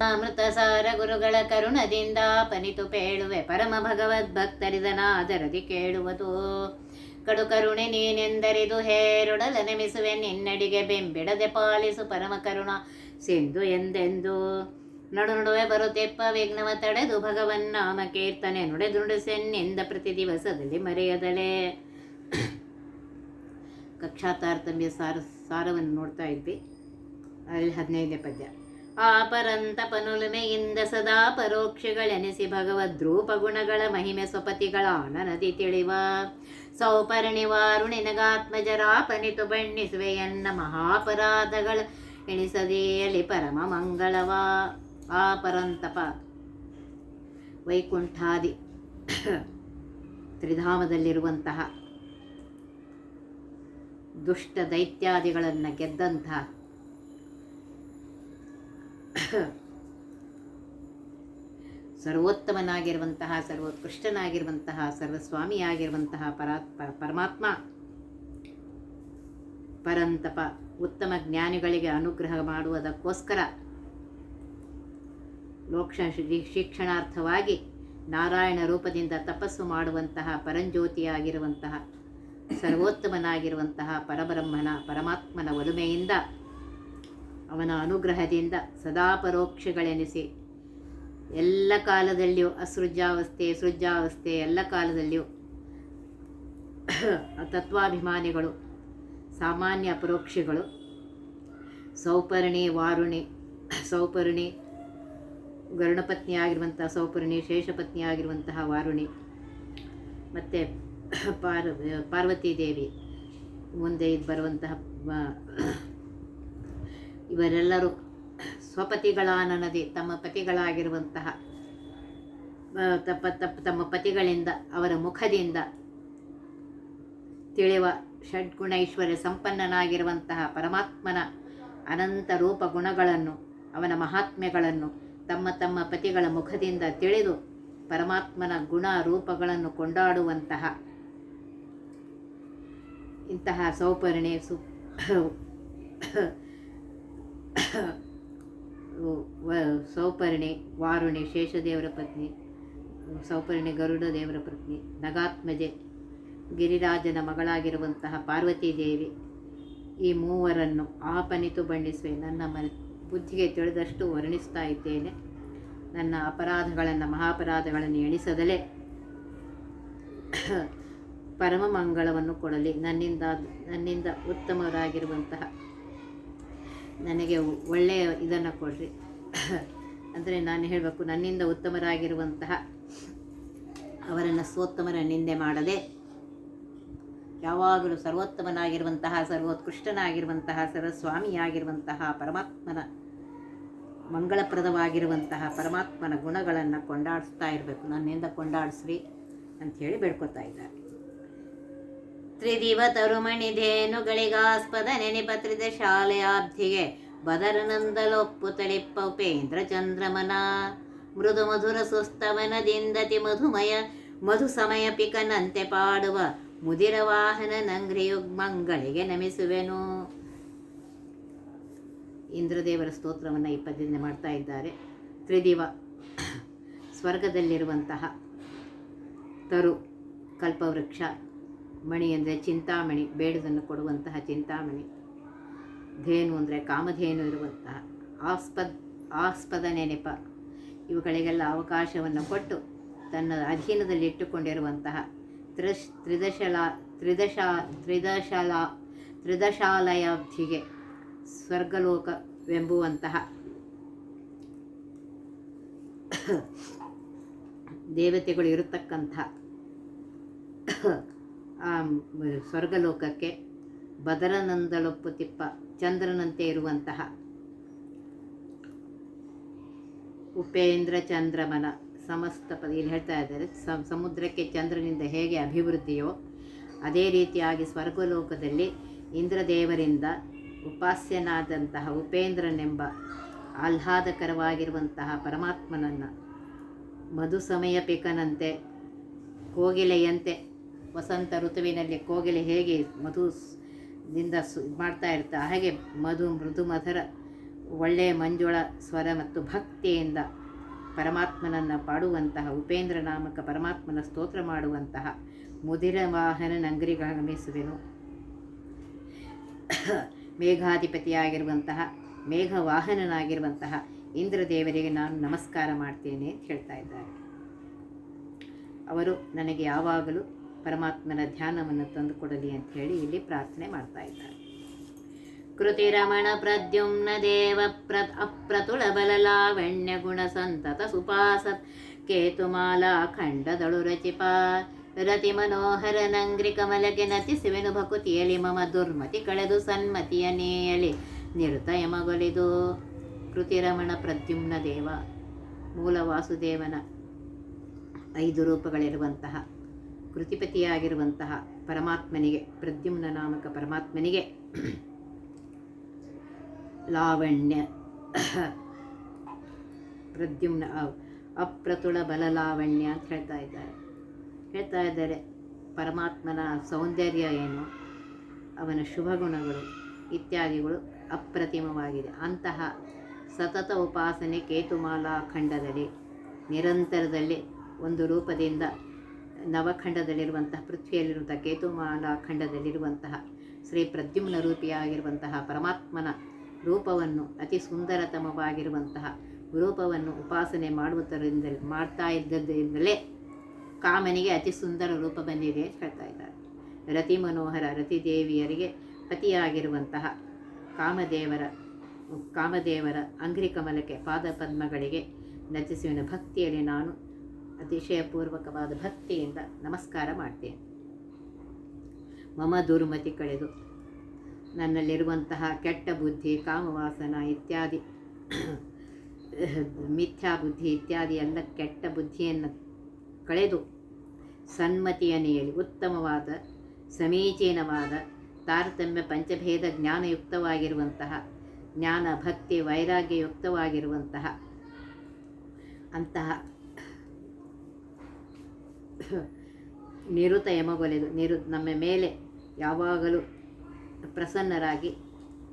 ಅಮೃತ ಸಾರ ಗುರುಗಳ ಕರುಣದಿಂದ ಪನಿತು ಪೇಳುವೆ. ಪರಮ ಭಗವದ್ ಭಕ್ತರಿದನಾದರದಿ ಕೇಳುವುದು. ಕಡು ಕರುಣೆ ನೀನೆಂದರಿದು ಹೇರುಡಲ ನೆಮಿಸುವೆ. ನಿನ್ನಡಿಗೆ ಬೆಂಬಿಡದೆ ಪಾಲಿಸು ಪರಮ ಕರುಣ. ಸಿಂಧು ಎಂದೆಂದು? ನಡು ನಡುವೆ ಬರುತ್ತೆಪ್ಪ ವಿಘ್ನವ ತಡೆದು ಭಗವನ್ ನಾಮ ಕೀರ್ತನೆ ನುಡಿದು ನುಡಿಸೆನ್ನಿಂದ ಪ್ರತಿ ದಿವಸದಲ್ಲಿ ಮರೆಯದಲೇ. ಕಕ್ಷಾ ತಾರತಮ್ಯ ಸಾರ ಸಾರವನ್ನು ನೋಡ್ತಾ ಇದ್ವಿ. ಅಲ್ಲಿ ಹದಿನೈದನೇ ಪದ್ಯ. ಆ ಪರಂತ ಪನುಲುಮೆಯಿಂದ ಸದಾ ಪರೋಕ್ಷಗಳೆನಿಸಿ ಭಗವದ್ರೂಪ ಗುಣಗಳ ಮಹಿಮೆ ಸ್ವಪತಿಗಳ ಆನನದಿ ತಿಳಿವ. ಸೌಪರ್ಣಿ ವಾರುಣಿನಗಾತ್ಮಜರಾಪನಿತು ಬಣ್ಣಿಸುವೆಯನ್ನ ಮಹಾಪರಾಧಗಳ ಎಣಿಸದೆಯಲಿ ಪರಮ ಮಂಗಳವ. ಆಪರಂತಪ ವೈಕುಂಠಾದಿ ತ್ರಿಧಾಮದಲ್ಲಿರುವಂತಹ ದುಷ್ಟ ದೈತ್ಯಾದಿಗಳನ್ನು ಗೆದ್ದಂತಹ ಸರ್ವೋತ್ತಮನಾಗಿರುವಂತಹ, ಸರ್ವೋತ್ಕೃಷ್ಟನಾಗಿರುವಂತಹ, ಸರ್ವಸ್ವಾಮಿಯಾಗಿರುವಂತಹ ಪರಾ ಪ- ಪರಮಾತ್ಮ ಪರಂತಪ ಉತ್ತಮ ಜ್ಞಾನಿಗಳಿಗೆ ಅನುಗ್ರಹ ಮಾಡುವುದಕ್ಕೋಸ್ಕರ ಲೋಕ್ಷ ಶಿಕ್ಷಣಾರ್ಥವಾಗಿ ನಾರಾಯಣ ರೂಪದಿಂದ ತಪಸ್ಸು ಮಾಡುವಂತಹ, ಪರಂಜ್ಯೋತಿಯಾಗಿರುವಂತಹ, ಸರ್ವೋತ್ತಮನಾಗಿರುವಂತಹ ಪರಬ್ರಹ್ಮನ, ಪರಮಾತ್ಮನ ಒಲುಮೆಯಿಂದ ಅವನ ಅನುಗ್ರಹದಿಂದ ಸದಾ ಪರೋಕ್ಷಗಳೆನಿಸಿ. ಎಲ್ಲ ಕಾಲದಲ್ಲಿಯೂ ಅಸೃಜಾವಸ್ಥೆ, ಸೃಜಾವಸ್ಥೆ, ಎಲ್ಲ ಕಾಲದಲ್ಲಿಯೂ ತತ್ವಾಭಿಮಾನಿಗಳು ಸಾಮಾನ್ಯ ಅಪರೋಕ್ಷಿಗಳು ಸೌಪರ್ಣಿ, ವಾರುಣಿ, ಸೌಪರ್ಣಿ ಗರುಣಪತ್ನಿಯಾಗಿರುವಂತಹ ಸೌಪರ್ಣಿ, ಶೇಷಪತ್ನಿಯಾಗಿರುವಂತಹ ವಾರುಣಿ, ಮತ್ತು ಪಾರ್ ಪಾರ್ವತೀ ದೇವಿ ಮುಂದೆ ಇದು ಬರುವಂತಹ ಇವರೆಲ್ಲರೂ ಸ್ವಪತಿಗಳಾನನದಿ ತಮ್ಮ ಪತಿಗಳಾಗಿರುವಂತಹ ತಪ್ಪ ತಪ್ಪ, ತಮ್ಮ ಪತಿಗಳಿಂದ, ಅವರ ಮುಖದಿಂದ ತಿಳಿವ ಷಡ್ಗುಣೈಶ್ವರ್ಯ ಸಂಪನ್ನನಾಗಿರುವಂತಹ ಪರಮಾತ್ಮನ ಅನಂತ ರೂಪ ಗುಣಗಳನ್ನು, ಅವನ ಮಹಾತ್ಮ್ಯಗಳನ್ನು ತಮ್ಮ ತಮ್ಮ ಪತಿಗಳ ಮುಖದಿಂದ ತಿಳಿದು ಪರಮಾತ್ಮನ ಗುಣ ರೂಪಗಳನ್ನು ಕೊಂಡಾಡುವಂತಹ ಇಂತಹ ಸೌಪರ್ಣೆ ಸು ಸೌಪರ್ಣಿ, ವಾರುಣಿ, ಶೇಷದೇವರ ಪತ್ನಿ, ಸೌಪರ್ಣಿ ಗರುಡ ದೇವರ ಪತ್ನಿ, ನಗಾತ್ಮಜೆ, ಗಿರಿರಾಜನ ಮಗಳಾಗಿರುವಂತಹ ಪಾರ್ವತಿ ದೇವಿ. ಈ ಮೂವರನ್ನು ಆಪನಿತು ಬಣ್ಣಿಸುವೆ ನನ್ನ ಮ ಬುದ್ಧಿಗೆ ತಿಳಿದಷ್ಟು ವರ್ಣಿಸ್ತಾ ಇದ್ದೇನೆ. ನನ್ನ ಅಪರಾಧಗಳನ್ನು, ಮಹಾಪರಾಧಗಳನ್ನು ಎಣಿಸದಲೇ ಪರಮ ಮಂಗಳವನ್ನು ಕೊಡಲಿ. ನನ್ನಿಂದ ನನ್ನಿಂದ ಉತ್ತಮರಾಗಿರುವಂತಹ ನನಗೆ ಒಳ್ಳೆಯ ಇದನ್ನು ಕೊಡ್ರಿ. ಅಂದರೆ ನಾನು ಹೇಳಬೇಕು, ನನ್ನಿಂದ ಉತ್ತಮರಾಗಿರುವಂತಹ ಅವರನ್ನು ಸ್ವೋತ್ತಮರ ನಿಂದೆ ಮಾಡದೆ, ಯಾವಾಗಲೂ ಸರ್ವೋತ್ತಮನಾಗಿರುವಂತಹ, ಸರ್ವೋತ್ಕೃಷ್ಟನಾಗಿರುವಂತಹ, ಸರ್ವಸ್ವಾಮಿಯಾಗಿರುವಂತಹ, ಪರಮಾತ್ಮನ ಮಂಗಳಪ್ರದವಾಗಿರುವಂತಹ ಪರಮಾತ್ಮನ ಗುಣಗಳನ್ನು ಕೊಂಡಾಡಿಸ್ತಾ ಇರಬೇಕು. ನನ್ನಿಂದ ಕೊಂಡಾಡಿಸ್ರಿ ಅಂಥೇಳಿ ಬೇಡ್ಕೊತಾ ಇದ್ದಾರೆ. ತ್ರಿದಿವ ತರುಮಣಿಧೇನುಗಳಿಗಾಸ್ಪದ ನೆನಿಪತ್ರಿದ ಶಾಲೆಯಾಬ್ಧಿಗೆ ಬದರನಂದಲೊಪ್ಪು ತಳಿಪ್ಪ ಉಪೇಂದ್ರ ಚಂದ್ರಮನ ಮೃದು ಮಧುರ ಸುಸ್ತವನದಿಂದತಿ ಮಧುಮಯ ಮಧು ಸಮಯ ಪಿಕನಂತೆ ಪಾಡುವ ಮುದಿರ ವಾಹನ ನಂಗ್ರಿಯುಗ್ಮಂಗಳಿಗೆ ನಮಿಸುವೆನು. ಇಂದ್ರದೇವರ ಸ್ತೋತ್ರವನ್ನು ಈ ಪದ್ಯದಿಂದ ಮಾಡ್ತಾ ಇದ್ದಾರೆ. ತ್ರಿದಿವ ಸ್ವರ್ಗದಲ್ಲಿರುವಂತಹ ತರು ಕಲ್ಪವೃಕ್ಷ. ಮಣಿ ಅಂದರೆ ಚಿಂತಾಮಣಿ, ಬೇಡದನ್ನು ಕೊಡುವಂತಹ ಚಿಂತಾಮಣಿ. ಧೇನು ಅಂದರೆ ಕಾಮಧೇನು ಇರುವಂತಹ ಆಸ್ಪದ್, ಆಸ್ಪದ ನೆನಪ. ಇವುಗಳಿಗೆಲ್ಲ ಅವಕಾಶವನ್ನು ಕೊಟ್ಟು ತನ್ನ ಅಧೀನದಲ್ಲಿಟ್ಟುಕೊಂಡಿರುವಂತಹ ತ್ರಿಶ್, ತ್ರಿದಶಲ, ತ್ರಿದಶ, ತ್ರಿದಶಲ, ತ್ರಿದಶಾಲಯಾಬ್ಧಿಗೆ ಸ್ವರ್ಗಲೋಕವೆಂಬುವಂತಹ ದೇವತೆಗಳು ಇರತಕ್ಕಂಥ ಆ ಸ್ವರ್ಗಲೋಕಕ್ಕೆ ಬದರನಂದಳೊಪ್ಪು ತಿಪ್ಪ ಚಂದ್ರನಂತೆ ಇರುವಂತಹ ಉಪೇಂದ್ರ ಚಂದ್ರಮನ ಸಮಸ್ತ ಪದ ಇಲ್ಲಿ ಹೇಳ್ತಾ ಇದ್ದಾರೆ ಸಮುದ್ರಕ್ಕೆ ಚಂದ್ರನಿಂದ ಹೇಗೆ ಅಭಿವೃದ್ಧಿಯೋ ಅದೇ ರೀತಿಯಾಗಿ ಸ್ವರ್ಗಲೋಕದಲ್ಲಿ ಇಂದ್ರದೇವರಿಂದ ಉಪಾಸ್ಯನಾದಂತಹ ಉಪೇಂದ್ರನೆಂಬ ಆಹ್ಲಾದಕರವಾಗಿರುವಂತಹ ಪರಮಾತ್ಮನನ್ನು ಮಧು ಸಮಯ ಪಿಕನಂತೆ ಕೋಗಿಲೆಯಂತೆ ವಸಂತ ಋತುವಿನಲ್ಲಿ ಕೋಗಿಲೆ ಹೇಗೆ ಮಧು ಸ್- ದಿಂದ ಸು ಮಾಡ್ತಾ ಇರ್ತಾ, ಹಾಗೆ ಮಧು ಮೃದು ಮಧುರ ಒಳ್ಳೆಯ ಮಂಜುಳ, ಸ್ವರ ಮತ್ತು ಭಕ್ತಿಯಿಂದ ಪರಮಾತ್ಮನನ್ನು ಪಾಡುವಂತಹ, ಉಪೇಂದ್ರ ನಾಮಕ ಪರಮಾತ್ಮನ ಸ್ತೋತ್ರ ಮಾಡುವಂತಹ ಮುದಿರ ವಾಹನ ನಂಗರಿಗಮಿಸುವೆನು ಮೇಘಾಧಿಪತಿಯಾಗಿರುವಂತಹ, ಮೇಘವಾಹನನಾಗಿರುವಂತಹ ಇಂದ್ರದೇವರಿಗೆ ನಾನು ನಮಸ್ಕಾರ ಮಾಡ್ತೇನೆ ಅಂತ ಹೇಳ್ತಾ ಇದ್ದಾರೆ. ಅವರು ನನಗೆ ಯಾವಾಗಲೂ ಪರಮಾತ್ಮನ ಧ್ಯಾನವನ್ನು ತಂದುಕೊಡಲಿ ಅಂತ ಹೇಳಿ ಇಲ್ಲಿ ಪ್ರಾರ್ಥನೆ ಮಾಡ್ತಾ ಇದ್ದಾರೆ. ಕೃತಿರಮಣ ಪ್ರದ್ಯುಮ್ನ ದೇವ ಪ್ರ ಅಪ್ರತುಳ ಬಲಲಾವಣ್ಯ ಗುಣ ಸಂತತ ಸುಪಾಸತ್ ಕೇತುಮಾಲಾ ಖಂಡದಳು ರಚಿಪ. ರತಿ ಮನೋಹರ ನಂಗ್ರಿ ಕಮಲಗೆ ನತಿಸುವೆನು ಭಕುತಿಯಲಿ ಮಮ ದುರ್ಮತಿ ಕಳೆದು ಸನ್ಮತಿಯ ನೇಯಲಿ ನಿರುತಯ ಕೃತಿ ಕೃತಿರಮಣ ಪ್ರದ್ಯುಮ್ನ ದೇವ, ಮೂಲ ವಾಸುದೇವನ ಐದು ರೂಪಗಳಿರುವಂತಹ ಕೃತಿಪತಿಯಾಗಿರುವಂತಹ ಪರಮಾತ್ಮನಿಗೆ, ಪ್ರದ್ಯುಮ್ನ ನಾಮಕ ಪರಮಾತ್ಮನಿಗೆ ಲಾವಣ್ಯ, ಪ್ರದ್ಯುಮ್ನ ಅಪ್ರತುಳ ಬಲ ಲಾವಣ್ಯ ಅಂತ ಹೇಳ್ತಾ ಇದ್ದಾರೆ. ಹೇಳ್ತಾ ಇದ್ದಾರೆ, ಪರಮಾತ್ಮನ ಸೌಂದರ್ಯ ಏನು, ಅವನ ಶುಭ ಗುಣಗಳು ಇತ್ಯಾದಿಗಳು ಅಪ್ರತಿಮವಾಗಿದೆ. ಅಂತಹ ಸತತ ಉಪಾಸನೆ ಕೇತುಮಾಲಾ ಖಂಡದಲ್ಲಿ, ನಿರಂತರದಲ್ಲಿ ಒಂದು ರೂಪದಿಂದ ನವಖಂಡದಲ್ಲಿರುವಂತಹ ಪೃಥ್ವಿಯಲ್ಲಿರುವಂತಹ ಕೇತುಮಾಲ ಖಂಡದಲ್ಲಿರುವಂತಹ ಶ್ರೀ ಪ್ರದ್ಯುಮ್ನ ರೂಪಿಯಾಗಿರುವಂತಹ ಪರಮಾತ್ಮನ ರೂಪವನ್ನು ಅತಿ ಸುಂದರತಮವಾಗಿರುವಂತಹ ರೂಪವನ್ನು ಉಪಾಸನೆ ಮಾಡುವುದರಿಂದ ಮಾಡ್ತಾ ಇದ್ದದ್ದರಿಂದಲೇ ಕಾಮನಿಗೆ ಅತಿ ಸುಂದರ ರೂಪ ಬಂದಿದೆ ಅಂತ ಹೇಳ್ತಾ ಇದ್ದಾರೆ. ರತಿ ಮನೋಹರ ರತಿದೇವಿಯರಿಗೆ ಪತಿಯಾಗಿರುವಂತಹ ಕಾಮದೇವರ ಕಾಮದೇವರ ಅಂಗ್ರಿಕಮಲಕ್ಕೆ ಪಾದಪದ್ಮಗಳಿಗೆ ನಚಿಸುವಿನ ಭಕ್ತಿಯಲ್ಲಿ ನಾನು ಅತಿಶಯಪೂರ್ವಕವಾದ ಭಕ್ತಿಯಿಂದ ನಮಸ್ಕಾರ ಮಾಡ್ತೇನೆ. ಮಮ ದುರ್ಮತಿ ಕಳೆದು ನನ್ನಲ್ಲಿರುವಂತಹ ಕೆಟ್ಟ ಬುದ್ಧಿ, ಕಾಮವಾಸನ ಇತ್ಯಾದಿ, ಮಿಥ್ಯಾ ಬುದ್ಧಿ ಇತ್ಯಾದಿ ಎಲ್ಲ ಕೆಟ್ಟ ಬುದ್ಧಿಯನ್ನು ಕಳೆದು ಸನ್ಮತಿಯ ಉತ್ತಮವಾದ, ಸಮೀಚೀನವಾದ, ತಾರತಮ್ಯ ಪಂಚಭೇದ ಜ್ಞಾನಯುಕ್ತವಾಗಿರುವಂತಹ, ಜ್ಞಾನ ಭಕ್ತಿ ವೈರಾಗ್ಯಯುಕ್ತವಾಗಿರುವಂತಹ ಅಂತಹ ನಿರುತ ಯಮಗೊಲೆದು ನಿರು ನಮ್ಮ ಮೇಲೆ ಯಾವಾಗಲೂ ಪ್ರಸನ್ನರಾಗಿ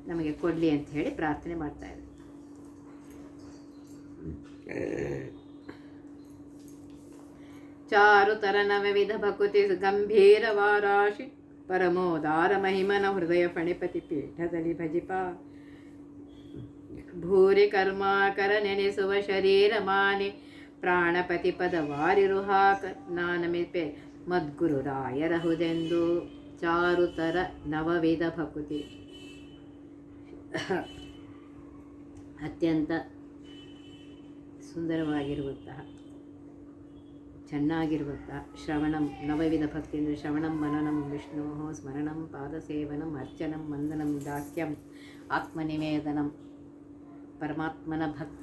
ನಮಗೆ ಕೊಡಲಿ ಅಂತ ಹೇಳಿ ಪ್ರಾರ್ಥನೆ ಮಾಡ್ತಾ ಇದ್ದಾರೆ. ಚಾರುತರ ನವವಿಧ ಭಕುತಿ ಗಂಭೀರ ವಾರಾಶಿ ಪರಮೋದಾರ ಮಹಿಮನ ಹೃದಯ ಫಣಿಪತಿ ಪೀಠದಲ್ಲಿ ಭಜಿಪ. ಭೂರಿ ಕರ್ಮಾಕರ ನೆನೆಸುವ ಶರೀರ ಮಾನೆ ಪ್ರಾಣಪತಿ ನಾನಮಿಪೆ ಮದ್ಗುರು ರಾಯರಹುದೆಂದು ಚಾರುತರ ನವವಿಧ ಭಕುತಿ. ಅತ್ಯಂತ ಸುಂದರವಾಗಿರುವಂತಹ, ಚೆನ್ನಾಗಿರುವಂತಹ ಶ್ರವಣಂ, ನವವಿಧ ಭಕ್ತಿ ಅಂದರೆ ಶ್ರವಣಂ, ಮನನಂ, ವಿಷ್ಣು, ಸ್ಮರಣಂ, ಪಾದಸೇವನಂ, ಅರ್ಚನಂ, ವಂದನಂ, ದಾಸ್ಯಂ, ಆತ್ಮನಿವೇದನಂ, ಪರಮಾತ್ಮನ ಭಕ್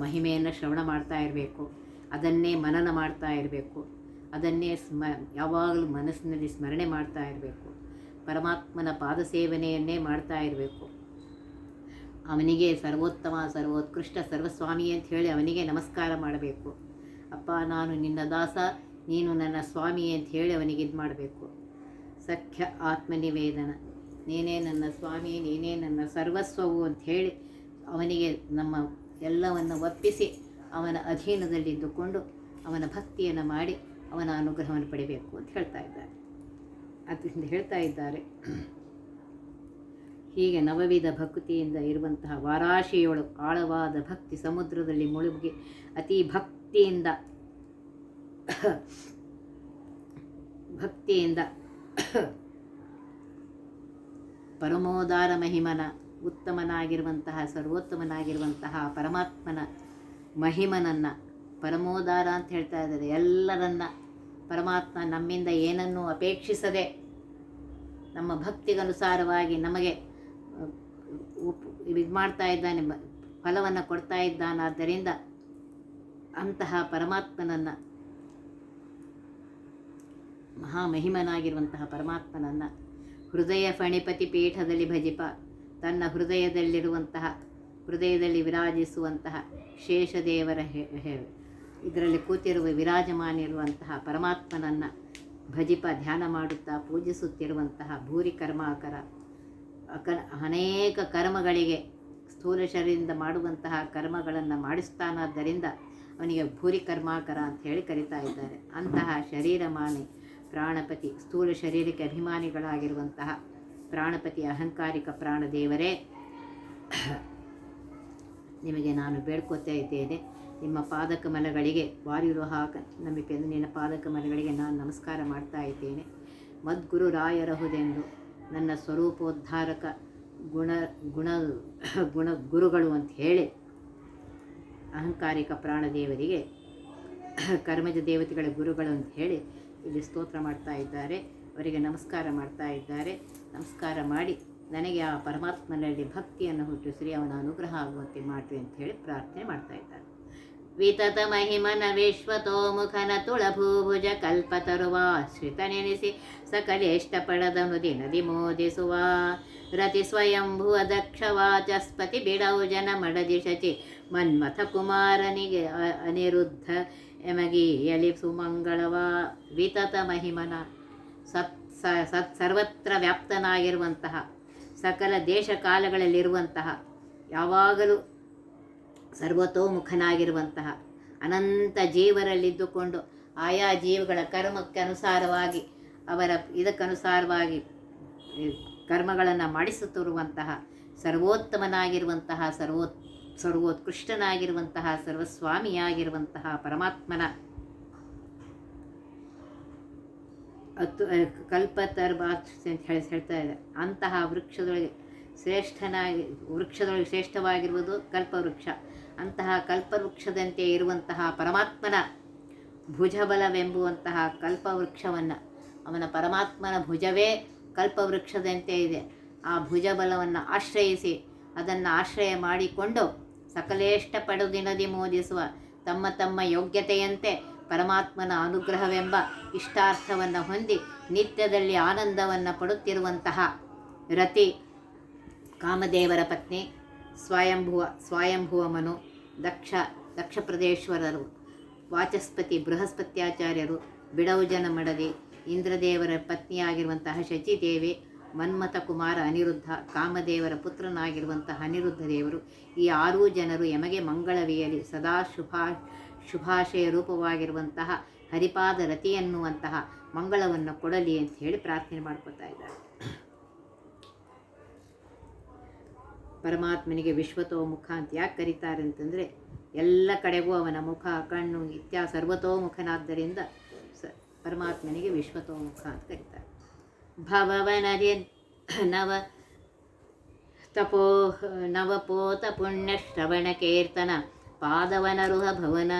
ಮಹಿಮೆಯನ್ನು ಶ್ರವಣ ಮಾಡ್ತಾ ಇರಬೇಕು. ಅದನ್ನೇ ಮನನ ಮಾಡ್ತಾ ಇರಬೇಕು. ಅದನ್ನೇ ಸ್ಮ, ಯಾವಾಗಲೂ ಮನಸ್ಸಿನಲ್ಲಿ ಸ್ಮರಣೆ ಮಾಡ್ತಾ ಇರಬೇಕು. ಪರಮಾತ್ಮನ ಪಾದ ಸೇವನೆಯನ್ನೇ ಮಾಡ್ತಾ ಇರಬೇಕು. ಅವನಿಗೆ ಸರ್ವೋತ್ತಮ, ಸರ್ವೋತ್ಕೃಷ್ಟ, ಸರ್ವಸ್ವಾಮಿ ಅಂತ ಹೇಳಿ ಅವನಿಗೆ ನಮಸ್ಕಾರ ಮಾಡಬೇಕು. ಅಪ್ಪ, ನಾನು ನಿನ್ನ ದಾಸ, ನೀನು ನನ್ನ ಸ್ವಾಮಿ ಅಂತ ಹೇಳಿ ಅವನಿಗೆ ಇದು ಮಾಡಬೇಕು. ಸಖ್ಯ ಆತ್ಮನಿವೇದನ. ನೀನೇ ನನ್ನ ಸ್ವಾಮಿ, ನೀನೇ ನನ್ನ ಸರ್ವಸ್ವವು ಅಂತ ಹೇಳಿ ಅವನಿಗೆ ನಮ್ಮ ಎಲ್ಲವನ್ನು ಒಪ್ಪಿಸಿ ಅವನ ಅಧೀನದಲ್ಲಿದ್ದುಕೊಂಡು ಅವನ ಭಕ್ತಿಯನ್ನು ಮಾಡಿ ಅವನ ಅನುಗ್ರಹವನ್ನು ಪಡಿಬೇಕು ಅಂತ ಹೇಳ್ತಾ ಇದ್ದಾರೆ. ಅದರಿಂದ ಹೇಳ್ತಾ ಇದ್ದಾರೆ, ಹೀಗೆ ನವವಿಧ ಭಕ್ತಿಯಿಂದ ಇರುವಂತಹ ವಾರಾಶಿಯೊಳು ಆಳವಾದ ಭಕ್ತಿ ಸಮುದ್ರದಲ್ಲಿ ಮುಳುಗಿ ಅತಿ ಭಕ್ತಿಯಿಂದ ಭಕ್ತಿಯಿಂದ ಪರಮೋದಾರ ಮಹಿಮನ ಉತ್ತಮನಾಗಿರುವಂತಹ, ಸರ್ವೋತ್ತಮನಾಗಿರುವಂತಹ ಪರಮಾತ್ಮನ ಮಹಿಮನನ್ನು, ಪರಮೋದಾರ ಅಂತ ಹೇಳ್ತಾ ಇದ್ದಾರೆ. ಎಲ್ಲರನ್ನ ಪರಮಾತ್ಮ ನಮ್ಮಿಂದ ಏನನ್ನೂ ಅಪೇಕ್ಷಿಸದೆ ನಮ್ಮ ಭಕ್ತಿಗನುಸಾರವಾಗಿ ನಮಗೆ ಇದು ಮಾಡ್ತಾ ಇದ್ದಾನೆ ಫಲವನ್ನು ಕೊಡ್ತಾ ಇದ್ದಾನಾದ್ದರಿಂದ ಅಂತಹ ಪರಮಾತ್ಮನನ್ನು ಮಹಾಮಹಿಮನಾಗಿರುವಂತಹ ಪರಮಾತ್ಮನನ್ನು, ಹೃದಯ ಫಣಿಪತಿ ಪೀಠದಲ್ಲಿ ಭಜಿಪ, ತನ್ನ ಹೃದಯದಲ್ಲಿರುವಂತಹ ಹೃದಯದಲ್ಲಿ ವಿರಾಜಿಸುವಂತಹ ಶೇಷದೇವರ ಇದರಲ್ಲಿ ಕೂತಿರುವ ವಿರಾಜಮಾನಿರುವಂತಹ ಪರಮಾತ್ಮನನ್ನು ಭಜಿಪ, ಧ್ಯಾನ ಮಾಡುತ್ತಾ ಪೂಜಿಸುತ್ತಿರುವಂತಹ ಭೂರಿ ಕರ್ಮಾಕರ ಅಕ ಅನೇಕ ಕರ್ಮಗಳಿಗೆ ಸ್ಥೂಲ ಶರೀರದಿಂದ ಮಾಡುವಂತಹ ಕರ್ಮಗಳನ್ನು ಮಾಡಿಸ್ತಾನಾದ್ದರಿಂದ ಅವನಿಗೆ ಭೂರಿ ಕರ್ಮಾಕರ ಅಂತ ಹೇಳಿ ಕರಿತಾ ಇದ್ದಾರೆ. ಅಂತಹ ಶರೀರಮಾನಿ ಪ್ರಾಣಪತಿ, ಸ್ಥೂಲ ಶರೀರಕ್ಕೆ ಅಭಿಮಾನಿಗಳಾಗಿರುವಂತಹ ಪ್ರಾಣಪತಿ ಅಹಂಕಾರಿಕ ಪ್ರಾಣದೇವರೇ ನಿಮಗೆ ನಾನು ಬೇಡ್ಕೋತಾ ಇದ್ದೇನೆ. ನಿಮ್ಮ ಪಾದಕ ಮಲಗಳಿಗೆ ವಾರಿರುಹಾಕ ನಮಗೆ ನಿನ್ನ ಪಾದಕ ಮಲಗಳಿಗೆ ನಾನು ನಮಸ್ಕಾರ ಮಾಡ್ತಾ ಇದ್ದೇನೆ. ಮದ್ಗುರು ರಾಯರಹುದೆಂದು ನನ್ನ ಸ್ವರೂಪೋದ್ಧಾರಕ ಗುಣ ಗುಣ ಗುಣ ಗುರುಗಳು ಅಂತ ಹೇಳಿ ಅಹಂಕಾರಿಕ ಪ್ರಾಣದೇವರಿಗೆ, ಕರ್ಮಜ ದೇವತೆಗಳ ಗುರುಗಳು ಅಂತ ಹೇಳಿ ಇಲ್ಲಿ ಸ್ತೋತ್ರ ಮಾಡ್ತಾ ಇದ್ದಾರೆ. ಅವರಿಗೆ ನಮಸ್ಕಾರ ಮಾಡ್ತಾ ಇದ್ದಾರೆ. ನಮಸ್ಕಾರ ಮಾಡಿ ನನಗೆ ಆ ಪರಮಾತ್ಮನಲ್ಲಿ ಭಕ್ತಿಯನ್ನು ಹುಟ್ಟಿಸಿ ಅವನ ಅನುಗ್ರಹ ಆಗುವಂತೆ ಮಾಡ್ರಿ ಅಂತ ಹೇಳಿ ಪ್ರಾರ್ಥನೆ ಮಾಡ್ತಾ ಇದ್ದಾರೆ ವಿತತ ಮಹಿಮನ ವಿಶ್ವತೋ ಮುಖನ ತುಳಭೂಭುಜ ಕಲ್ಪತರುವ ಶ್ರಿತ ನೆನೆಸಿ ಸಕಲೇಷ್ಟ ಪಡದನು ದಿನದಿ ಮೋದಿಸುವ. ರತಿ ಸ್ವಯಂಭುವ ದಕ್ಷ ವಾಚಸ್ಪತಿ ಬಿಡವು ಜನ ಮಡದಿ ಶಚಿ, ಮನ್ಮಥ ಕುಮಾರನಿಗೆ ಅನಿರುದ್ಧ ಎಮಗಿ ಎಲಿ ಸುಮಂಗಳವ ವಿತತ ಮಹಿಮನ ಸತ್ ಸ- ಸತ್ ಸರ್ವತ್ರ ವ್ಯಾಪ್ತನಾಗಿರುವಂತಹ ಸಕಲ ದೇಶ ಕಾಲಗಳಲ್ಲಿರುವಂತಹ, ಯಾವಾಗಲೂ ಸರ್ವತೋಮುಖನಾಗಿರುವಂತಹ, ಅನಂತ ಜೀವರಲ್ಲಿದ್ದುಕೊಂಡು ಆಯಾ ಜೀವಗಳ ಕರ್ಮಕ್ಕೆ ಅನುಸಾರವಾಗಿ, ಅವರ ಇದಕ್ಕನುಸಾರವಾಗಿ ಕರ್ಮಗಳನ್ನು ಮಾಡಿಸುತ್ತಿರುವಂತಹ, ಸರ್ವೋತ್ತಮನಾಗಿರುವಂತಹ ಸರ್ವೋತ್ ಸರ್ವೋತ್ಕೃಷ್ಟನಾಗಿರುವಂತಹ, ಸರ್ವಸ್ವಾಮಿಯಾಗಿರುವಂತಹ ಪರಮಾತ್ಮನ ಅತ್ತು ಕಲ್ಪತರ್ಬಾತ್ ಅಂತ ಹೇಳಿ ಹೇಳ್ತಾ ಇದೆ. ಅಂತಹ ವೃಕ್ಷದೊಳಗೆ ಶ್ರೇಷ್ಠನಾಗಿ, ವೃಕ್ಷದೊಳಗೆ ಶ್ರೇಷ್ಠವಾಗಿರುವುದು ಕಲ್ಪವೃಕ್ಷ. ಅಂತಹ ಕಲ್ಪವೃಕ್ಷದಂತೆ ಇರುವಂತಹ ಪರಮಾತ್ಮನ ಭುಜಬಲವೆಂಬುವಂತಹ ಕಲ್ಪವೃಕ್ಷವನ್ನು, ಅವನ ಪರಮಾತ್ಮನ ಭುಜವೇ ಕಲ್ಪವೃಕ್ಷದಂತೆ ಇದೆ. ಆ ಭುಜಬಲವನ್ನು ಆಶ್ರಯಿಸಿ, ಅದನ್ನು ಆಶ್ರಯ ಮಾಡಿಕೊಂಡು ಸಕಲೇಷ್ಟ ಪಡುದಿನದಿ ಮೋದಿಸುವ ತಮ್ಮ ತಮ್ಮ ಯೋಗ್ಯತೆಯಂತೆ ಪರಮಾತ್ಮನ ಅನುಗ್ರಹವೆಂಬ ಇಷ್ಟಾರ್ಥವನ್ನು ಹೊಂದಿ ನಿತ್ಯದಲ್ಲಿ ಆನಂದವನ್ನು ಪಡುತ್ತಿರುವಂತಹ ರತಿ ಕಾಮದೇವರ ಪತ್ನಿ, ಸ್ವಯಂಭುವ ಸ್ವಯಂಭುವಮನು ದಕ್ಷ ದಕ್ಷ ಪ್ರದೇಶ್ವರರು, ವಾಚಸ್ಪತಿ ಬೃಹಸ್ಪತ್ಯಾಚಾರ್ಯರು ಬಿಡೌಜನ ಮಡದಿ, ಇಂದ್ರದೇವರ ಪತ್ನಿಯಾಗಿರುವಂತಹ ಶಚಿದೇವಿ, ಮನ್ಮಥ ಕುಮಾರ ಅನಿರುದ್ಧ, ಕಾಮದೇವರ ಪುತ್ರನಾಗಿರುವಂತಹ ಅನಿರುದ್ಧ ದೇವರು ಈ ಆರೂ ಜನರು ಯಮಗೆ ಮಂಗಳವಿಯಲಿ ಸದಾ ಶುಭಾ ಶುಭಾಶಯ ರೂಪವಾಗಿರುವಂತಹ ಹರಿಪಾದ ರತಿ ಎನ್ನುವಂತಹ ಮಂಗಳವನ್ನು ಕೊಡಲಿ ಅಂತ ಹೇಳಿ ಪ್ರಾರ್ಥನೆ ಮಾಡ್ಕೊತಾ ಇದ್ದಾರೆ ಪರಮಾತ್ಮನಿಗೆ ವಿಶ್ವತೋಮುಖ ಅಂತ ಯಾಕೆ ಕರೀತಾರೆ ಅಂತಂದರೆ ಎಲ್ಲ ಕಡೆಗೂ ಅವನ ಮುಖ, ಕಣ್ಣು, ಇತ್ಯಾ ಸರ್ವತೋಮುಖನಾದ್ದರಿಂದ ಸ ಪರಮಾತ್ಮನಿಗೆ ವಿಶ್ವತೋಮುಖ ಅಂತ ಕರೀತಾರೆ. ಭವನರಿ ನವ ತಪೋ, ನವಪೋತ ಪುಣ್ಯಶ್ರವಣ ಕೀರ್ತನ ಪಾದವನರುಹ ಭವನ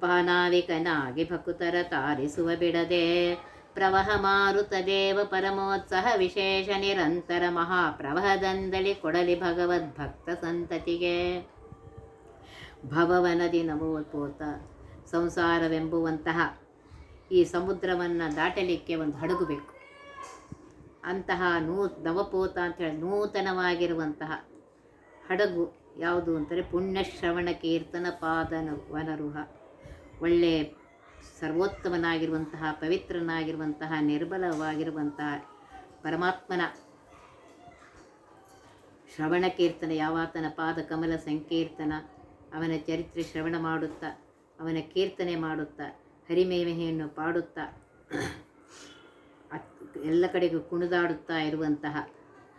ಪಾನಾವಿಕನಾಗಿ ಭಕುತರ ತಾರಿಸುವ ಬಿಡದೆ ಪ್ರವಹ ಮಾರುತ ದೇವ ಪರಮೋತ್ಸಹ ವಿಶೇಷ ನಿರಂತರ ಮಹಾಪ್ರವಹದಂದಲಿ ಕೊಡಲಿ ಭಗವದ್ಭಕ್ತ ಸಂತತಿಗೆ. ಭವವನದಿ ನಮೋತ್ಪೋತ ಸಂಸಾರವೆಂಬುವಂತಹ ಈ ಸಮುದ್ರವನ್ನು ದಾಟಲಿಕ್ಕೆ ಒಂದು ಹಡಗು ಬೇಕು. ಅಂತಹ ನೂ ನವಪೋತ ಅಂತೇಳಿ ನೂತನವಾಗಿರುವಂತಹ ಹಡಗು ಯಾವುದು ಅಂತಾರೆ ಪುಣ್ಯಶ್ರವಣ ಕೀರ್ತನ ಪಾದನ ವನರುಹ. ಒಳ್ಳೆಯ ಸರ್ವೋತ್ತಮನಾಗಿರುವಂತಹ, ಪವಿತ್ರನಾಗಿರುವಂತಹ, ನಿರ್ಬಲವಾಗಿರುವಂತಹ ಪರಮಾತ್ಮನ ಶ್ರವಣ ಕೀರ್ತನ, ಯಾವಾತನ ಪಾದ ಕಮಲ ಸಂಕೀರ್ತನ, ಅವನ ಚರಿತ್ರೆ ಶ್ರವಣ ಮಾಡುತ್ತಾ, ಅವನ ಕೀರ್ತನೆ ಮಾಡುತ್ತಾ ಹರಿಮೇಮೆಯನ್ನು ಪಾಡುತ್ತಾ, ಎಲ್ಲ ಕಡೆಗೂ ಕುಣಿದಾಡುತ್ತಾ ಇರುವಂತಹ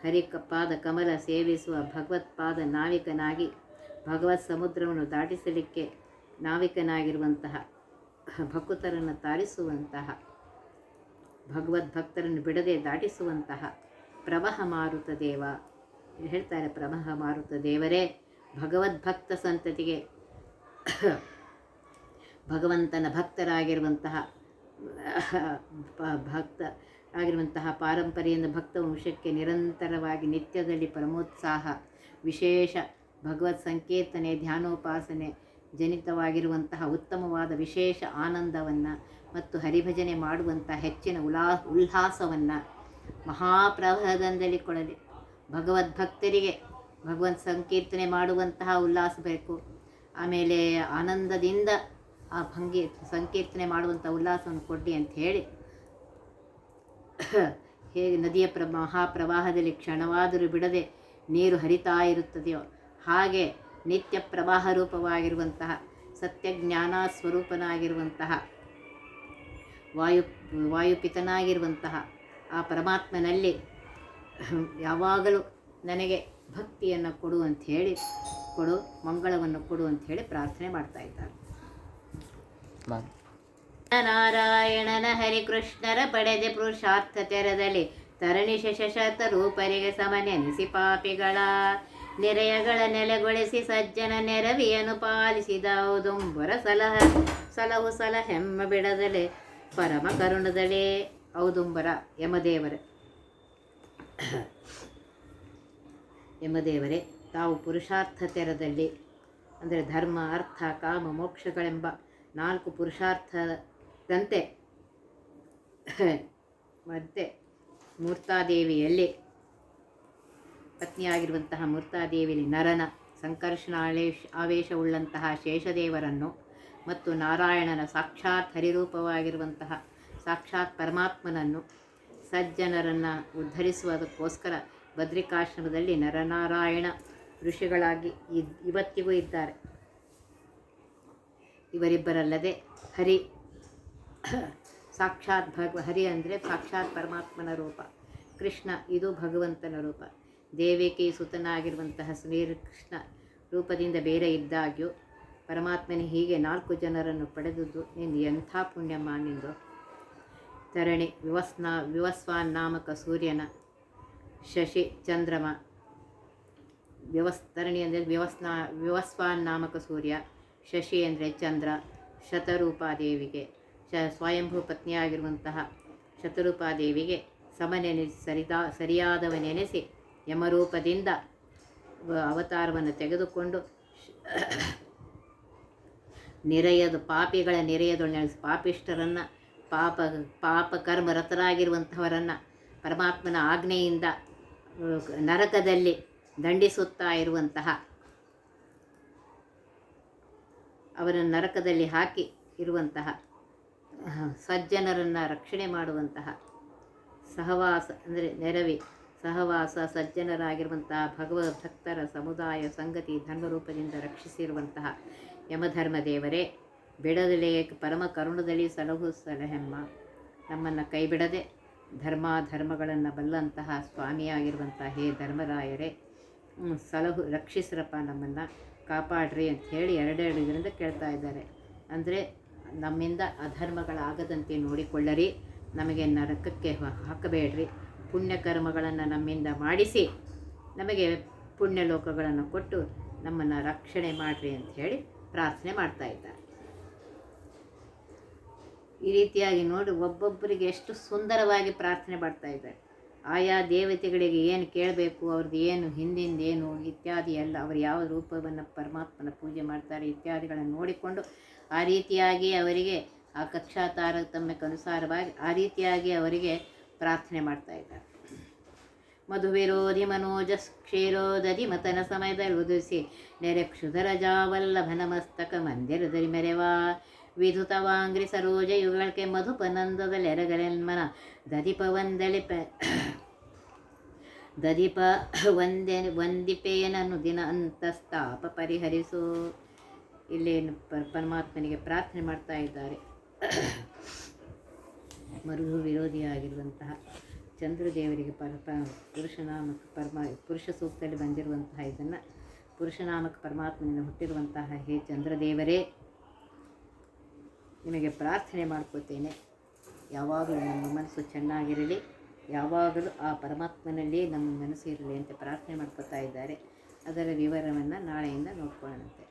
ಹರಿ ಪಾದ ಕಮಲ ಸೇವಿಸುವ ಭಗವತ್ಪಾದ ನಾವಿಕನಾಗಿ ಭಗವತ್ ಸಮುದ್ರವನ್ನು ದಾಟಿಸಲಿಕ್ಕೆ ನಾವಿಕನಾಗಿರುವಂತಹ ಭಕುತರನ್ನು ತಾರಿಸುವಂತಹ ಭಗವದ್ಭಕ್ತರನ್ನು ಬಿಡದೆ ದಾಟಿಸುವಂತಹ ಪ್ರವಹ ಮಾರುತ ದೇವ. ಹೇಳ್ತಾರೆ, ಪ್ರವಹ ಮಾರುತ ದೇವರೇ ಭಗವದ್ಭಕ್ತ ಸಂತತಿಗೆ ಭಗವಂತನ ಭಕ್ತರಾಗಿರುವಂತಹ ಭಕ್ತ ಆಗಿರುವಂತಹ ಪಾರಂಪರೆಯಿಂದ ಭಕ್ತ ವಂಶಕ್ಕೆ ನಿರಂತರವಾಗಿ ನಿತ್ಯದಲ್ಲಿ ಪರಮೋತ್ಸಾಹ, ವಿಶೇಷ ಭಗವತ್ ಸಂಕೀರ್ತನೆ ಧ್ಯಾನೋಪಾಸನೆ ಜನಿತವಾಗಿರುವಂತಹ ಉತ್ತಮವಾದ ವಿಶೇಷ ಆನಂದವನ್ನು ಮತ್ತು ಹರಿಭಜನೆ ಮಾಡುವಂಥ ಹೆಚ್ಚಿನ ಉಲ್ಲಾ ಉಲ್ಲಾಸವನ್ನು ಮಹಾಪ್ರಭಾದಂದಲ್ಲಿ ಕೊಡಲಿ. ಭಗವದ್ಭಕ್ತರಿಗೆ ಭಗವಂತ ಸಂಕೀರ್ತನೆ ಮಾಡುವಂತಹ ಉಲ್ಲಾಸ ಬೇಕು. ಆಮೇಲೆ ಆನಂದದಿಂದ ಆ ಭಂಗಿ ಸಂಕೀರ್ತನೆ ಮಾಡುವಂಥ ಉಲ್ಲಾಸವನ್ನು ಕೊಡಿ ಅಂತ ಹೇಳಿ. ಹೇಗೆ ನದಿಯ ಪ್ರ, ಮಹಾಪ್ರವಾಹದಲ್ಲಿ ಕ್ಷಣವಾದರೂ ಬಿಡದೆ ನೀರು ಹರಿತಾ ಇರುತ್ತದೆಯೋ ಹಾಗೆ ನಿತ್ಯ ಪ್ರವಾಹ ರೂಪವಾಗಿರುವಂತಹ ಸತ್ಯಜ್ಞಾನ ಸ್ವರೂಪನಾಗಿರುವಂತಹ ವಾಯು ವಾಯುಪಿತನಾಗಿರುವಂತಹ ಆ ಪರಮಾತ್ಮನಲ್ಲಿ ಯಾವಾಗಲೂ ನನಗೆ ಭಕ್ತಿಯನ್ನು ಕೊಡು ಅಂತ ಹೇಳಿ ಕೊಡು ಮಂಗಳವನ್ನು ಕೊಡು ಅಂತ ಹೇಳಿ ಪ್ರಾರ್ಥನೆ ಮಾಡ್ತಾ ಇದ್ದಾರೆ. ನಾರಾಯಣನ ಹರಿಕೃಷ್ಣರ ಪಡೆದೆ ಪುರುಷಾರ್ಥ ತೆರದಲ್ಲಿ ತರಣಿ ಶಶಶತ ರೂಪರಿಗೆ ಸಮನೆನಿಸಿ ಪಾಪಿಗಳ ನೆರೆಯಗಳ ನೆಲೆಗೊಳಿಸಿ ಸಜ್ಜನ ನೆರವಿಯನ್ನು ಪಾಲಿಸಿದ ಔದುಂಬರ ಸಲಹ. ಸಲಹು ಸಲಹೆಮ್ಮ ಬಿಡದಲೆ ಪರಮ ಕರುಣದಲೇ. ಔದುಂಬರ ಯಮದೇವರ. ಯಮದೇವರೇ, ತಾವು ಪುರುಷಾರ್ಥ ತೆರದಲ್ಲಿ, ಅಂದರೆ ಧರ್ಮ, ಅರ್ಥ, ಕಾಮ, ಮೋಕ್ಷಗಳೆಂಬ ನಾಲ್ಕು ಪುರುಷಾರ್ಥದಂತೆ, ಮತ್ತೆ ಮೂರ್ತಾದೇವಿಯಲ್ಲಿ ಪತ್ನಿಯಾಗಿರುವಂತಹ ಮೂರ್ತಾದೇವಿಯಲ್ಲಿ ನರನ ಸಂಕರ್ಷಣ ಆವೇಶ ಆವೇಶವುಳ್ಳಂತಹ ಶೇಷದೇವರನ್ನು ಮತ್ತು ನಾರಾಯಣನ ಸಾಕ್ಷಾತ್ ಹರಿರೂಪವಾಗಿರುವಂತಹ ಸಾಕ್ಷಾತ್ ಪರಮಾತ್ಮನನ್ನು ಸಜ್ಜನರನ್ನು ಉದ್ಧರಿಸುವುದಕ್ಕೋಸ್ಕರ ಭದ್ರಿಕಾಶ್ರಮದಲ್ಲಿ ನರನಾರಾಯಣ ಋಷಿಗಳಾಗಿ ಇವತ್ತಿಗೂ ಇದ್ದಾರೆ. ಇವರಿಬ್ಬರಲ್ಲದೆ ಹರಿ ಸಾಕ್ಷಾತ್ ಭಗ ಹರಿ ಅಂದರೆ ಸಾಕ್ಷಾತ್ ಪರಮಾತ್ಮನ ರೂಪ. ಕೃಷ್ಣ ಇದು ಭಗವಂತನ ರೂಪ. ದೇವಿಕಿ ಸುತನಾಗಿರುವಂತಹ ಶ್ರೀಕೃಷ್ಣ ರೂಪದಿಂದ ಬೇರೆ ಇದ್ದಾಗ್ಯೂ, ಪರಮಾತ್ಮನ ಹೀಗೆ ನಾಲ್ಕು ಜನರನ್ನು ಪಡೆದದ್ದು ನಿಂದು ಎಂಥ ಪುಣ್ಯಮ್ಮ ನಿಂದು ತರಣಿ ವಿವಸ್ನಾ ವಿವಸ್ವಾನ್ ನಾಮಕ ಸೂರ್ಯನ ಶಶಿ ಚಂದ್ರಮ ವ್ಯವಸ್ ತರಣಿ ಅಂದರೆ ವ್ಯವಸ್ನಾ ವಿವಸ್ವಾನ್ ನಾಮಕ ಸೂರ್ಯ, ಶಶಿ ಅಂದರೆ ಚಂದ್ರ ಶತರೂಪಾದೇವಿಗೆ ಶ ಸ್ವಯಂಭೂ ಪತ್ನಿಯಾಗಿರುವಂತಹ ಶತರೂಪಾದೇವಿಗೆ ಸಮನೆನೆ ಸರಿದಾ ಸರಿಯಾದವನೆನೆಸಿ ಯಮರೂಪದಿಂದ ಅವತಾರವನ್ನು ತೆಗೆದುಕೊಂಡು ನಿರೆಯದು, ಪಾಪಿಗಳ ನಿರೆಯದೊಳಗೆ ನೆಲೆಸಿ ಪಾಪಿಷ್ಟರನ್ನು ಪಾಪ ಪಾಪ ಕರ್ಮರತರಾಗಿರುವಂಥವರನ್ನು ಪರಮಾತ್ಮನ ಆಜ್ಞೆಯಿಂದ ನರಕದಲ್ಲಿ ದಂಡಿಸುತ್ತಾ ಇರುವಂತಹ ಅವರನ್ನು ನರಕದಲ್ಲಿ ಹಾಕಿ ಇರುವಂತಹ ಸಜ್ಜನರನ್ನು ರಕ್ಷಣೆ ಮಾಡುವಂತಹ ಸಹವಾಸ ಅಂದರೆ ನೆರವಿ ಸಹವಾಸ ಸಜ್ಜನರಾಗಿರುವಂತಹ ಭಗವದ್ ಭಕ್ತರ ಸಮುದಾಯ ಸಂಗತಿ ಧರ್ಮರೂಪದಿಂದ ರಕ್ಷಿಸಿರುವಂತಹ ಯಮಧರ್ಮ ದೇವರೇ, ಬಿಡದಲೇ ಪರಮ ಕರುಣದಲ್ಲಿ ಸಲಹು ಸಲಹೆಮ್ಮ. ನಮ್ಮನ್ನು ಕೈಬಿಡದೆ ಧರ್ಮ ಧರ್ಮಗಳನ್ನು ಬಲ್ಲಂತಹ ಸ್ವಾಮಿಯಾಗಿರುವಂತಹ ಹೇ ಧರ್ಮರಾಯರೇ ಸಲಹು ರಕ್ಷಿಸ್ರಪ್ಪ ನಮ್ಮನ್ನು ಕಾಪಾಡ್ರಿ ಅಂತ ಹೇಳಿ ಎರಡೆರಡು ಇದರಿಂದ ಕೇಳ್ತಾ ಇದ್ದಾರೆ. ಅಂದರೆ ನಮ್ಮಿಂದ ಅಧರ್ಮಗಳಾಗದಂತೆ ನೋಡಿಕೊಳ್ಳರಿ, ನಮಗೆ ನರಕಕ್ಕೆ ಹಾಕಬೇಡ್ರಿ. ಪುಣ್ಯ ಕರ್ಮಗಳನ್ನು ನಮ್ಮಿಂದ ಮಾಡಿಸಿ ನಮಗೆ ಪುಣ್ಯ ಲೋಕಗಳನ್ನು ಕೊಟ್ಟು ನಮ್ಮನ್ನು ರಕ್ಷಣೆ ಮಾಡಿರಿ ಅಂತ ಹೇಳಿ ಪ್ರಾರ್ಥನೆ ಮಾಡ್ತಾ ಇದ್ದಾರೆ. ಈ ರೀತಿಯಾಗಿ ನೋಡಿ ಒಬ್ಬೊಬ್ಬರಿಗೆ ಎಷ್ಟು ಸುಂದರವಾಗಿ ಪ್ರಾರ್ಥನೆ ಮಾಡ್ತಾ ಇದ್ದಾರೆ. ಆಯಾ ದೇವತೆಗಳಿಗೆ ಏನು ಕೇಳಬೇಕು, ಅವ್ರದ್ದು ಏನು ಹಿಂದಿಂದ ಏನು ಇತ್ಯಾದಿ ಎಲ್ಲ ಅವರು ಯಾವ ರೂಪವನ್ನು ಪರಮಾತ್ಮನ ಪೂಜೆ ಮಾಡ್ತಾರೆ ಇತ್ಯಾದಿಗಳನ್ನು ನೋಡಿಕೊಂಡು ಆ ರೀತಿಯಾಗಿ ಅವರಿಗೆ ಆ ಕಕ್ಷಾ ತಾರತಮ್ಯಕ್ಕನುಸಾರವಾಗಿ ಆ ರೀತಿಯಾಗಿ ಅವರಿಗೆ ಪ್ರಾರ್ಥನೆ ಮಾಡ್ತಾ ಇದ್ದಾರೆ. ಮಧುವಿರೋಧಿ ಮನೋಜ ಕ್ಷೀರೋದಧಿ ಮತನ ಸಮಯದಲ್ಲಿ ಉದಿಸಿ, ನೆರೆ ಕ್ಷುದರ ಜಾವಲ್ಲಭನ ಮಸ್ತಕ ಮಂದಿರದಲ್ಲಿ ಮೆರೆವಾ. ವಿಧುತವಾಂಗ್ರಿ ಸರೋಜ ಯುಗಳಕ್ಕೆ ಮಧುಪನಂದದಲ್ಲಿ ಎರಗಲೆನ್ಮನ ದಧಿಪ ವಂದಲಿ ಪ ದಧಿಪ ವಂದೆ, ವಂದಿಪೇಯನನ್ನು ದಿನ ಅಂತಸ್ತಾಪ ಪರಿಹರಿಸು. ಇಲ್ಲೇನು ಪರಮಾತ್ಮನಿಗೆ ಪ್ರಾರ್ಥನೆ ಮಾಡ್ತಾ ಇದ್ದಾರೆ. ಮರುಳು ವಿರೋಧಿಯಾಗಿರುವಂತಹ ಚಂದ್ರದೇವರಿಗೆ ಪರ ಪುರುಷನಾಮಕ ಪರಮ ಪುರುಷ ಸೂಕ್ತದಲ್ಲಿ ಬಂದಿರುವಂತಹ ಇದನ್ನು ಪುರುಷನಾಮಕ ಪರಮಾತ್ಮನಿಂದ ಹುಟ್ಟಿರುವಂತಹ ಹೇ ಚಂದ್ರದೇವರೇ, ನಿಮಗೆ ಪ್ರಾರ್ಥನೆ ಮಾಡ್ಕೋತೇನೆ. ಯಾವಾಗಲೂ ನಮ್ಮ ಮನಸ್ಸು ಚೆನ್ನಾಗಿರಲಿ, ಯಾವಾಗಲೂ ಆ ಪರಮಾತ್ಮನಲ್ಲಿಯೇ ನಮ್ಮ ಮನಸ್ಸು ಇರಲಿ ಅಂತ ಪ್ರಾರ್ಥನೆ ಮಾಡ್ಕೋತಾ ಇದ್ದಾರೆ. ಅದರ ವಿವರವನ್ನು ನಾಳೆಯಿಂದ ನೋಡ್ಕೊಳ್ಳೋಣಂತೆ.